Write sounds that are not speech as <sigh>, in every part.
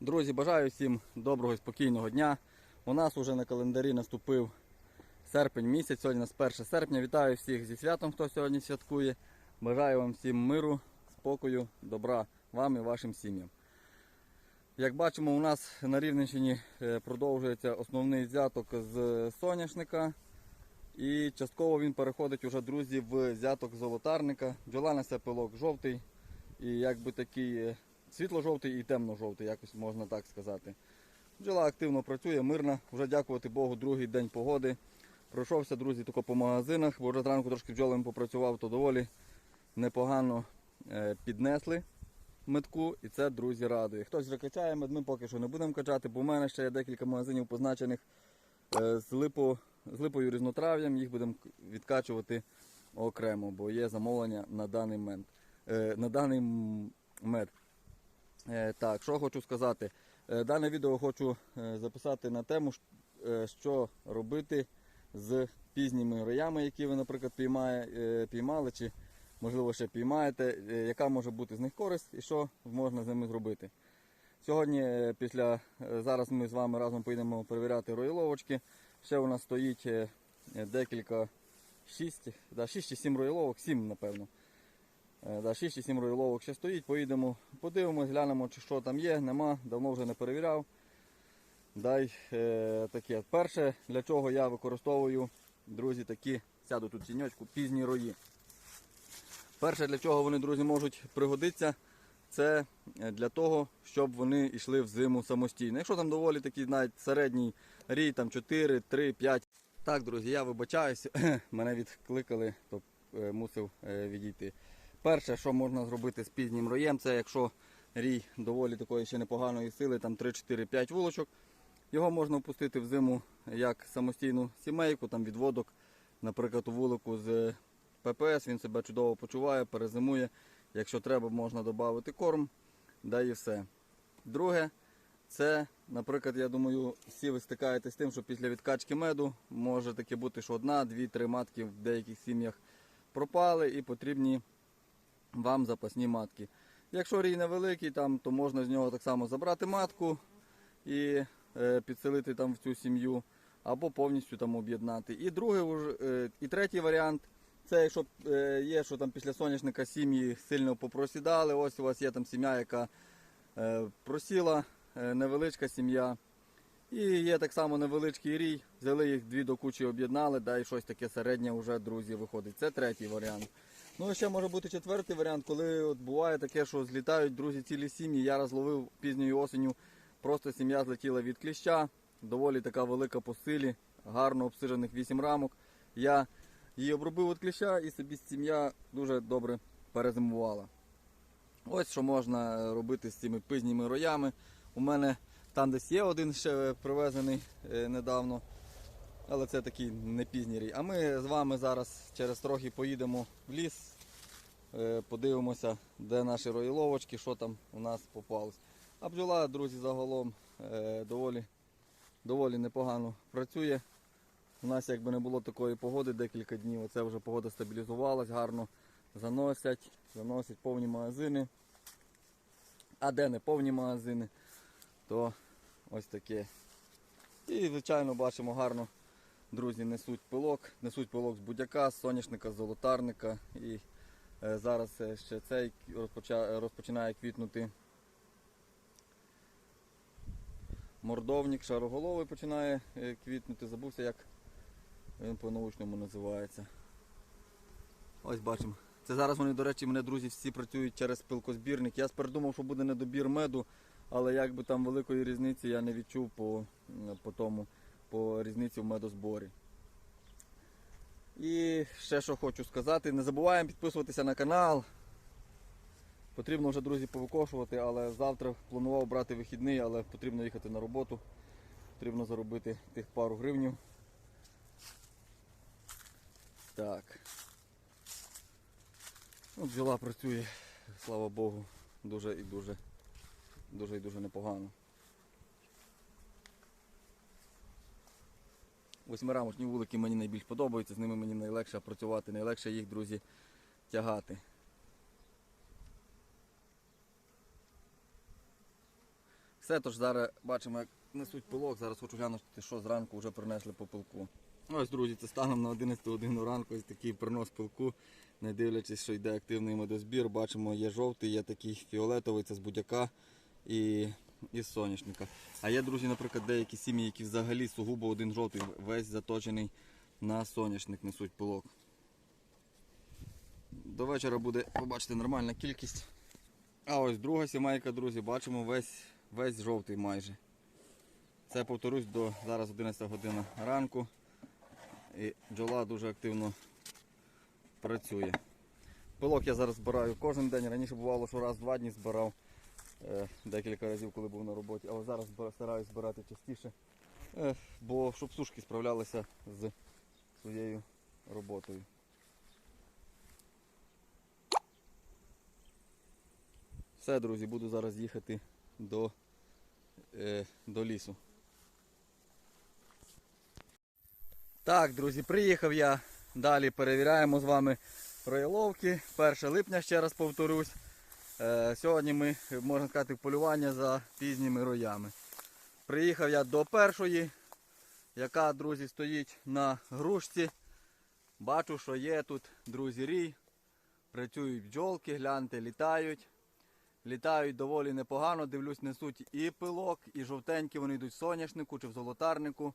Друзі, бажаю всім доброго і спокійного дня. У нас уже на календарі наступив серпень місяць, сьогодні у нас 1 серпня. Вітаю всіх зі святом, хто сьогодні святкує. Бажаю вам всім миру, спокою, добра вам і вашим сім'ям. Як бачимо, у нас на Рівненщині е, продовжується основний взяток з соняшника. І частково він переходить уже, друзі, в взяток золотарника. Бджола несе пилок жовтий. І якби такий е, світло-жовтий і темно-жовтий, якось можна так сказати. Бджола активно працює, мирна. Вже дякувати Богу, другий день погоди. Пройшовся, друзі, тільки по магазинах, бо вже зранку трошки бджолами попрацював, то доволі непогано е, піднесли метку, і це, друзі, радує. Хтось вже качає мед, ми поки що не будемо качати, бо в мене ще є декілька магазинів позначених е, з, липо, з липою різнотрав'ям, їх будемо відкачувати окремо, бо є замовлення на даний момент. Е, на даний мед. Е, Так, що хочу сказати. Е, Дане відео хочу е, записати на тему, що робити з пізніми роями, які ви, наприклад, піймає, піймали, чи можливо ще піймаєте, яка може бути з них користь і що можна з ними зробити. Сьогодні, після зараз ми з вами разом поїдемо перевіряти роїловочки. Ще у нас стоїть декілька 6, да, 6 чи 7 роїловок, 7 напевно. Е, Да, 6 чи 7 роїловок ще стоїть, поїдемо, подивимось, глянемо, чи що там є, нема, давно вже не перевіряв. Дай е, таке. Перше, для чого я використовую, друзі, такі, сяду тут тіньочку, пізні рої. Перше, для чого вони, друзі, можуть пригодитися, це е, для того, щоб вони йшли в зиму самостійно. Якщо там доволі такий навіть середній рій, там 4, 3, 5. Так, друзі, я вибачаюсь, <clears throat> мене відкликали, то е, мусив е, відійти. Перше, що можна зробити з пізнім роєм, це якщо рій доволі такої ще непоганої сили, там 3, 4, 5 вулочок. Його можна впустити в зиму як самостійну сімейку, там відводок, наприклад, у вулику з ППС, він себе чудово почуває, перезимує. Якщо треба, можна додати корм, да і все. Друге, це, наприклад, я думаю, всі ви стикаєтесь з тим, що після відкачки меду може таке бути, що одна, дві, три матки в деяких сім'ях пропали і потрібні вам запасні матки. Якщо рій невеликий, там, то можна з нього так само забрати матку і е, підселити там в цю сім'ю, або повністю там об'єднати. І другий, е, і третій варіант. Це якщо е, є, що там після соняшника сім'ї сильно попросідали, ось у вас є там сім'я, яка е, просіла, е, невеличка сім'я. І є так само невеличкий рій, взяли їх дві до кучі, об'єднали, да, і щось таке середнє вже, друзі, виходить. Це третій варіант. Ну, ще може бути четвертий варіант, коли от буває таке, що злітають друзі цілі сім'ї. Я раз ловив пізньою осеню, просто сім'я злетіла від кліща, доволі така велика по силі, гарно обсижених 8 рамок. Я її обробив від кліща і собі сім'я дуже добре перезимувала. Ось що можна робити з цими пизніми роями. У мене там десь є один ще привезений е, недавно. Але це такий не пізній рій. А ми з вами зараз через трохи поїдемо в ліс, е, подивимося, де наші роїловочки, що там у нас попалось. А бджола, друзі, загалом е, доволі, доволі непогано працює. У нас якби не було такої погоди декілька днів, оце вже погода стабілізувалась, гарно заносять, заносять повні магазини. А де не повні магазини, то ось таке. І, звичайно, бачимо гарно друзі несуть пилок, несуть пилок з будяка, з соняшника, з золотарника. І е, зараз е, ще цей розпочинає квітнути мордовник, шароголовий починає е, квітнути. Забувся, як він по-научному називається. Ось бачимо. Це зараз вони, до речі, мене друзі всі працюють через пилкозбірник. Я сперед думав, що буде недобір меду, але якби там великої різниці я не відчув по, по тому по різниці в медозборі. І ще що хочу сказати, не забуваємо підписуватися на канал. Потрібно вже, друзі, повикошувати, але завтра планував брати вихідний, але потрібно їхати на роботу. Потрібно заробити тих пару гривнів. Так. Ну, бджола працює, слава Богу, дуже і дуже, дуже і дуже непогано. Восьмирамочні вулики мені найбільш подобаються, з ними мені найлегше працювати, найлегше їх, друзі, тягати. Все, тож зараз бачимо, як несуть пилок. Зараз хочу глянути, що зранку вже принесли по пилку. Ось, друзі, це станом на 11 годину ранку ось такий принос пилку. Не дивлячись, що йде активний медозбір, бачимо, є жовтий, є такий фіолетовий, це з будяка і, і з соняшника. А є, друзі, наприклад, деякі сім'ї, які взагалі сугубо один жовтий, весь заточений на соняшник несуть пилок. До вечора буде, побачите, нормальна кількість. А ось друга сімейка, друзі, бачимо весь, весь жовтий майже. Це повторюсь до зараз 11 година ранку. І бджола дуже активно працює. Пилок я зараз збираю кожен день. Раніше бувало, що раз в два дні збирав декілька разів, коли був на роботі, але зараз стараюсь збирати частіше, е, бо щоб сушки справлялися з своєю роботою. Все, друзі, буду зараз їхати до, е, до лісу. Так, друзі, приїхав я. Далі перевіряємо з вами рояловки. 1 липня, ще раз повторюсь. Е, сьогодні ми, можна сказати, полювання за пізніми роями. Приїхав я до першої, яка, друзі, стоїть на грушці. Бачу, що є тут, друзі, рій. Працюють бджолки, гляньте, літають. Літають доволі непогано, дивлюсь, несуть і пилок, і жовтенькі вони йдуть в соняшнику чи в золотарнику.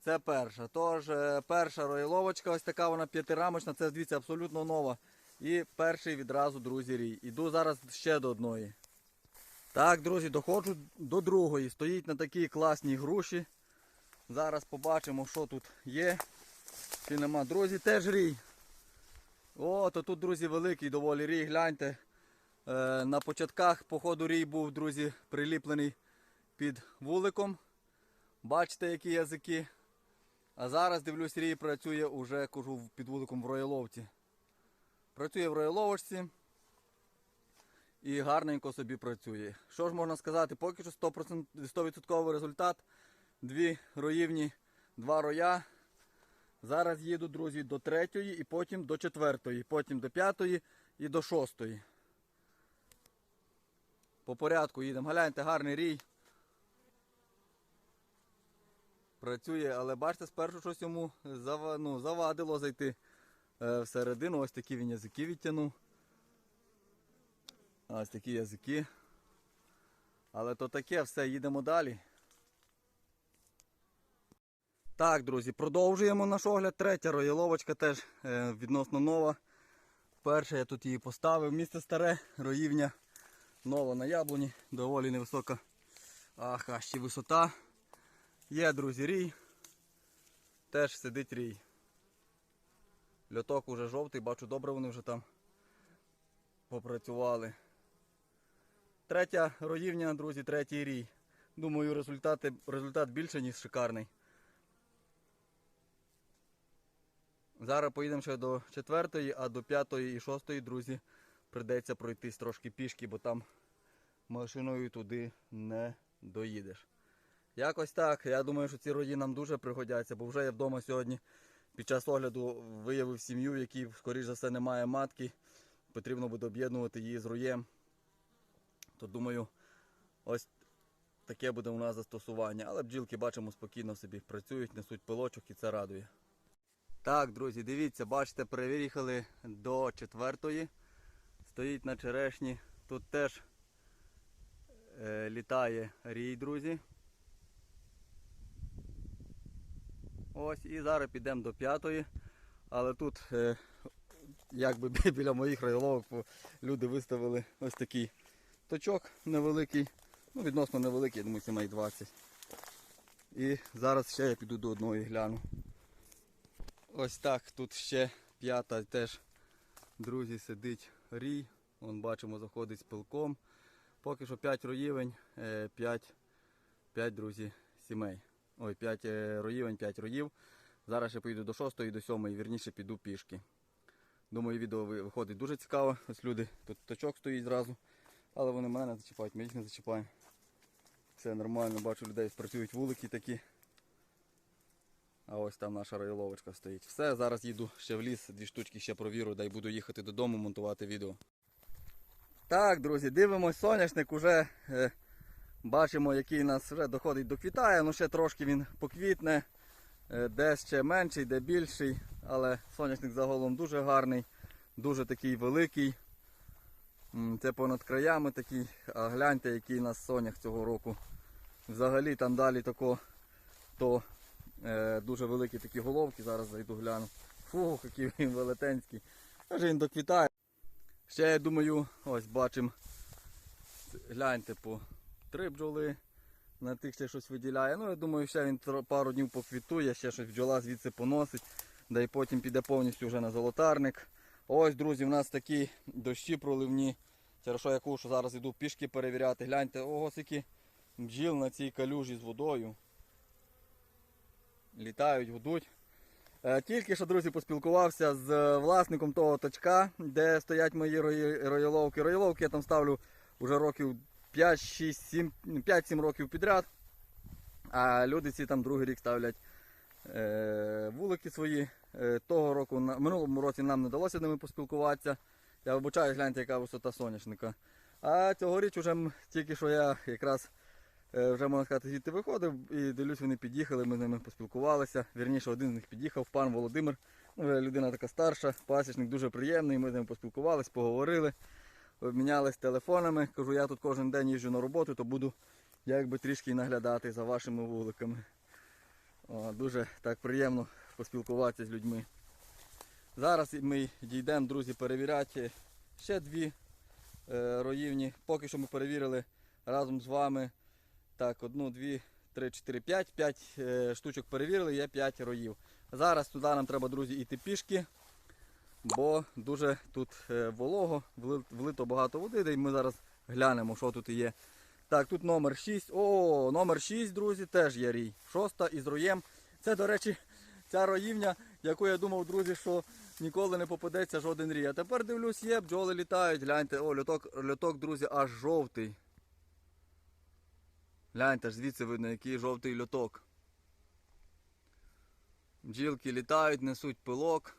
Це перша. Тож, е, перша рояловочка, ось така вона п'ятирамочна, це дивіться, абсолютно нова. І перший відразу, друзі, рій. Іду зараз ще до одної. Так, друзі, доходжу до другої. Стоїть на такій класній груші. Зараз побачимо, що тут є. Чи нема. Друзі, теж рій. О, то тут, друзі, великий доволі рій. Гляньте. Е, на початках походу рій був, друзі, приліплений під вуликом. Бачите, які язики. А зараз дивлюсь, рій працює уже кажу, під вуликом в рояловці. Працює в рояловочці і гарненько собі працює. Що ж можна сказати, поки що 100%, 100% результат. Дві роївні, два роя. Зараз їду, друзі, до третьої і потім до четвертої, потім до п'ятої і до шостої. По порядку їдемо. Гляньте, гарний рій. Працює, але бачите, спершу щось йому ну, завадило зайти всередину. Ось такі він язики відтягнув. Ось такі язики. Але то таке, все, їдемо далі. Так, друзі, продовжуємо наш огляд. Третя рояловочка теж е, відносно нова. Перше я тут її поставив. Місце старе, роївня нова на яблуні, доволі невисока. Аха, ще висота. Є, друзі, рій. Теж сидить рій. Льоток уже жовтий, бачу, добре вони вже там попрацювали. Третя роївня, друзі, третій рій. Думаю, результати, результат більше, ніж шикарний. Зараз поїдемо ще до четвертої, а до п'ятої і шостої, друзі, прийдеться пройтись трошки пішки, бо там машиною туди не доїдеш. Якось так. Я думаю, що ці рої нам дуже пригодяться, бо вже я вдома сьогодні під час огляду виявив сім'ю, в якій, скоріш за все, немає матки. Потрібно буде об'єднувати її з роєм. То думаю, ось таке буде у нас застосування. Але бджілки бачимо спокійно собі працюють, несуть пилочок і це радує. Так, друзі, дивіться, бачите, переїхали до четвертої. Стоїть на черешні. Тут теж е, літає рій, друзі. Ось і зараз підемо до п'ятої. Але тут, е, якби <laughs> біля моїх райловок люди виставили ось такий точок невеликий. Ну, відносно невеликий, я думаю, сімей 20. І зараз ще я піду до одної гляну. Ось так, тут ще п'ята теж, друзі, сидить рій. Вон бачимо, заходить з пилком. Поки що 5 роївень, 5, 5 друзі, сімей. Ой, 5 роївень, 5 роїв. Зараз ще поїду до 6 і до 7, вірніше піду пішки. Думаю, відео виходить дуже цікаво. Ось люди, тут точок стоїть зразу. Але вони мене не зачіпають, ми їх не зачіпаємо. Все нормально, бачу людей працюють вулики такі. А ось там наша рояловочка стоїть. Все, зараз їду ще в ліс, дві штучки ще провірю, дай буду їхати додому монтувати відео. Так, друзі, дивимось, соняшник уже е, Бачимо, який нас вже доходить до квітає, ну ще трошки він поквітне, е, де ще менший, де більший, але соняшник загалом дуже гарний, дуже такий великий. Це понад краями такий, а гляньте, який у нас сонях цього року. Взагалі там далі тако, то е, дуже великі такі головки, зараз зайду гляну. Фу, який він велетенський. Аже він доквітає. Ще я думаю, ось бачимо, гляньте по три бджоли. На тих ще щось виділяє. Ну, я думаю, ще він пару днів поквітує, ще щось бджола звідси поносить, да і потім піде повністю вже на золотарник. Ось, друзі, в нас такі дощі проливні. Через що я що зараз йду пішки перевіряти. Гляньте, ого, скільки бджіл на цій калюжі з водою. Літають, гудуть. Е, Тільки що, друзі, поспілкувався з е, власником того точка, де стоять мої рояловки. Рояловки я там ставлю вже років 5, 6, 7, 5-7 років підряд. А люди ці там другий рік ставлять е, вулики свої. Е, того року, на минулому році нам не вдалося ними поспілкуватися. Я вибачаю, гляньте, яка висота соняшника. А цьогоріч уже тільки що я якраз е, вже можна сказати, звідти виходив і дивлюсь, вони під'їхали, ми з ними поспілкувалися. Вірніше, один з них під'їхав, пан Володимир. Ну, людина така старша, пасічник дуже приємний. Ми з ним поспілкувалися, поговорили, обмінялись телефонами. Кажу, я тут кожен день їжджу на роботу, то буду якби трішки наглядати за вашими вуликами. О, дуже так приємно поспілкуватися з людьми. Зараз ми дійдемо, друзі, перевіряти ще дві е, роївні. Поки що ми перевірили разом з вами. Так, одну, дві, три, чотири, п'ять. П'ять е, штучок перевірили, є п'ять роїв. Зараз туди нам треба, друзі, йти пішки, бо дуже тут е, волого, влито багато води, і ми зараз глянемо, що тут є. Так, тут номер 6. О, номер 6, друзі, теж є рій. Шоста із роєм. Це, до речі, ця роївня, яку я думав, друзі, що ніколи не попадеться жоден рій. А тепер дивлюсь, є, бджоли літають. Гляньте, о, льоток, льоток, друзі, аж жовтий. Гляньте, ж звідси видно, який жовтий льоток. Бджілки літають, несуть пилок.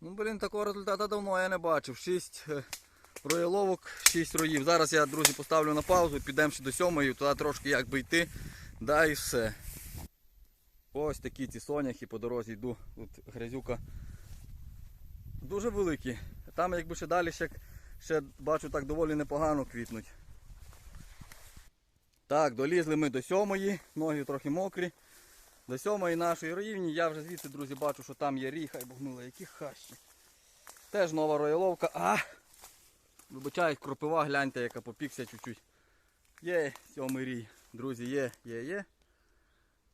Ну, блін, такого результату давно я не бачив. Шість е, рояловок, шість роїв. Зараз я, друзі, поставлю на паузу, підемо ще до сьомої, туди трошки якби йти. Да і все. Ось такі ці соняхи по дорозі йду. Тут грязюка дуже великі. Там якби ще далі ще, ще бачу так доволі непогано квітнуть. Так, долізли ми до сьомої, ноги трохи мокрі. До сьомої нашої роївні. Я вже звідси, друзі, бачу, що там є рій, хай богнули, які хащі. Теж нова рояловка. А! Вибачаюсь, кропива, гляньте, яка попікся чуть-чуть. Є сьомий рій. Друзі, є, є, є.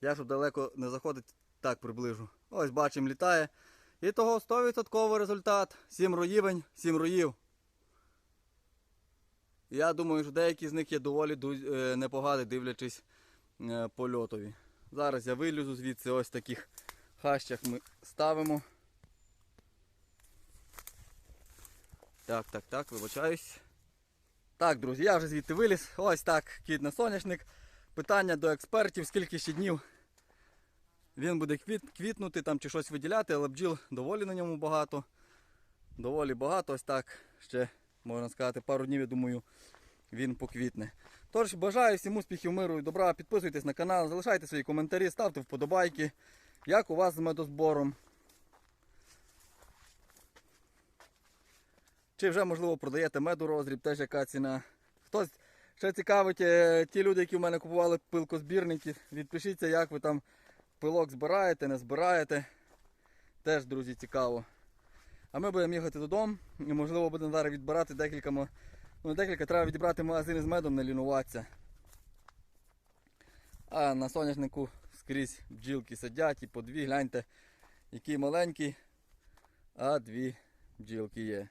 Я щоб далеко не заходити, так приближу. Ось бачимо, літає. І того 100% результат. 7 роївень, 7 роїв. Я думаю, що деякі з них є доволі е, непогані, дивлячись е, по льотові. Зараз я вилізу звідси ось таких хащах ми ставимо. Так, так, так, вибачаюсь. Так, друзі, я вже звідти виліз. Ось так, кіт на соняшник. Питання до експертів, скільки ще днів він буде квіт, квітнути там чи щось виділяти, але бджіл доволі на ньому багато. Доволі багато, ось так. Ще, можна сказати, пару днів, я думаю, він поквітне. Тож бажаю всім успіхів, миру і добра. Підписуйтесь на канал, залишайте свої коментарі, ставте вподобайки. Як у вас з медозбором? Чи вже, можливо, продаєте меду розріб, теж яка ціна. Хтось ще цікавить, е, ті люди, які в мене купували пилкозбірники, відпишіться, як ви там пилок збираєте, не збираєте. Теж, друзі, цікаво. А ми будемо їхати додому і, можливо, будемо зараз відбирати декілька, ну, декілька, треба відібрати магазини з медом, не лінуватися. А на соняшнику скрізь бджілки сидять і по дві, гляньте, які маленькі, а дві бджілки є.